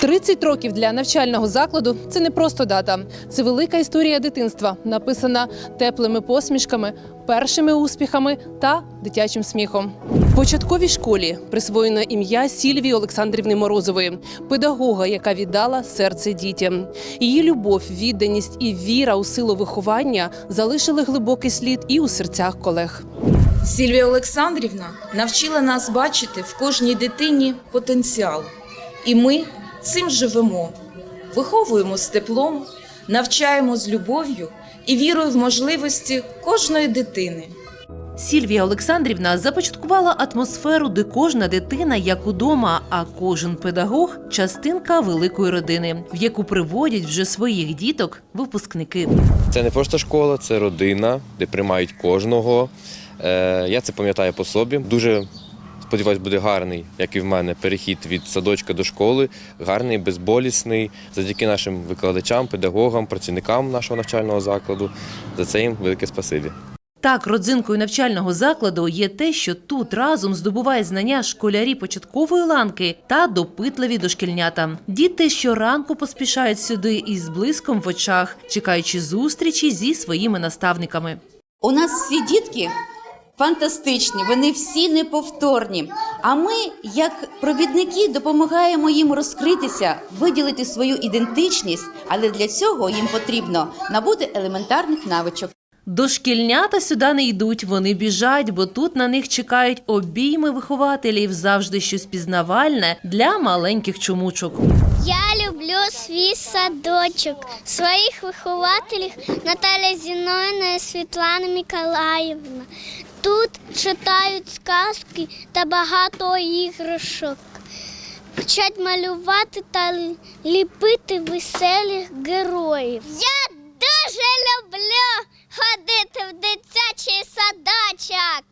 30 років для навчального закладу це не просто дата. Це велика історія дитинства, написана теплими посмішками, першими успіхами та дитячим сміхом. В початковій школі присвоєно ім'я Сільвії Олександрівни Морозової, педагога, яка віддала серце дітям. Її любов, відданість і віра у силу виховання залишили глибокий слід і у серцях колег. Сільвія Олександрівна навчила нас бачити в кожній дитині потенціал. І ми цим живемо, виховуємо з теплом, навчаємо з любов'ю і вірою в можливості кожної дитини. Сільвія Олександрівна започаткувала атмосферу, де кожна дитина як удома, а кожен педагог частинка великої родини, в яку приводять вже своїх діток випускники. Це не просто школа, це родина, де приймають кожного. Е, Я це пам'ятаю по собі. Дуже сподіваюсь, буде гарний, як і в мене, перехід від садочка до школи. Гарний, безболісний, завдяки нашим викладачам, педагогам, працівникам нашого навчального закладу. За це їм велике спасибі. Так, родзинкою навчального закладу є те, що тут разом здобувають знання школярі початкової ланки та допитливі дошкільнята. Діти щоранку поспішають сюди із блиском в очах, чекаючи зустрічі зі своїми наставниками. У нас всі дітки фантастичні, вони всі неповторні. А ми, як провідники, допомагаємо їм розкритися, виділити свою ідентичність, але для цього їм потрібно набути елементарних навичок. Дошкільнята сюди не йдуть, вони біжать, бо тут на них чекають обійми вихователів, завжди щось пізнавальне для маленьких чумучок. Я люблю свій садочок, своїх вихователів Наталя Зіновна і Світлана Миколаївна. Тут читають сказки та багато іграшок. Вчать малювати та ліпити веселих героїв. Я дуже люблю ходити в дитячий садочок.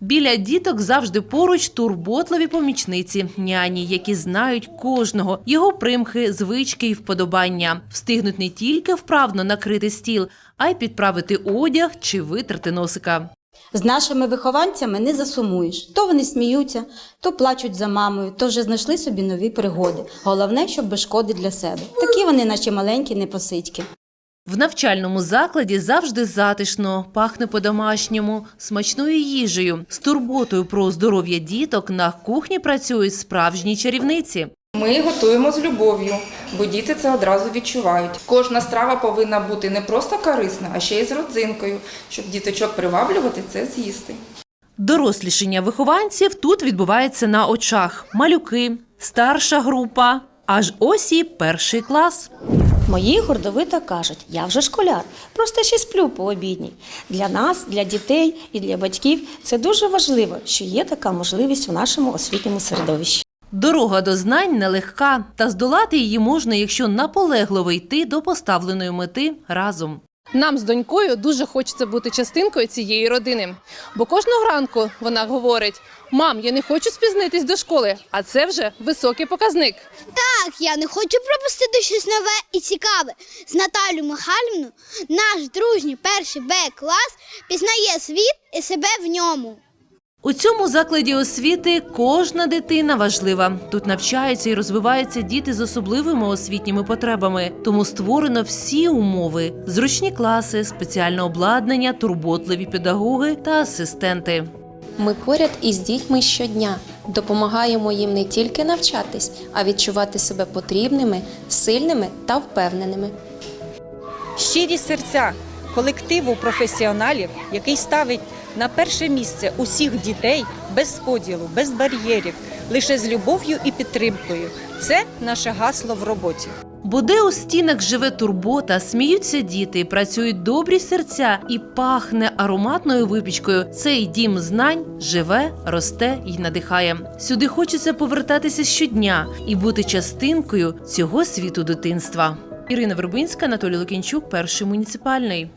Біля діток завжди поруч турботливі помічниці, няні, які знають кожного, його примхи, звички і вподобання, встигнуть не тільки вправно накрити стіл, а й підправити одяг чи витерти носика. З нашими вихованцями не засумуєш. То вони сміються, то плачуть за мамою, то вже знайшли собі нові пригоди. Головне, щоб без шкоди для себе. Такі вони, наші маленькі непосидьки. В навчальному закладі завжди затишно, пахне по-домашньому, смачною їжею, з турботою про здоров'я діток на кухні працюють справжні чарівниці. Ми готуємо з любов'ю, бо діти це одразу відчувають. Кожна страва повинна бути не просто корисна, а ще й з родзинкою, щоб діточок приваблювати це з'їсти. Дорослішання вихованців тут відбувається на очах. Малюки, старша група, аж ось і перший клас. Мої гордовито кажуть, я вже школяр, просто ще сплю по обідній. Для нас, для дітей і для батьків це дуже важливо, що є така можливість в нашому освітньому середовищі. Дорога до знань нелегка, та здолати її можна, якщо наполегливо йти до поставленої мети разом. Нам з донькою дуже хочеться бути частинкою цієї родини, бо кожного ранку вона говорить: мам, я не хочу спізнитись до школи, а це вже високий показник. Так, я не хочу пропустити щось нове і цікаве. З Наталю Михайлівною наш дружній перший Б клас пізнає світ і себе в ньому. У цьому закладі освіти кожна дитина важлива. Тут навчаються і розвиваються діти з особливими освітніми потребами. Тому створено всі умови: зручні класи, спеціальне обладнання, турботливі педагоги та асистенти. Ми поряд із дітьми щодня допомагаємо їм не тільки навчатись, а відчувати себе потрібними, сильними та впевненими. щирі серця колективу професіоналів, який ставить на перше місце усіх дітей без поділу, без бар'єрів, лише з любов'ю і підтримкою. Це наше гасло в роботі. Бо де у стінах живе турбота, сміються діти, працюють добрі серця і пахне ароматною випічкою. Цей дім знань живе, росте і надихає. Сюди хочеться повертатися щодня і бути частинкою цього світу дитинства. Ірина Вербинська, Анатолій Лукінчук, перший муніципальний.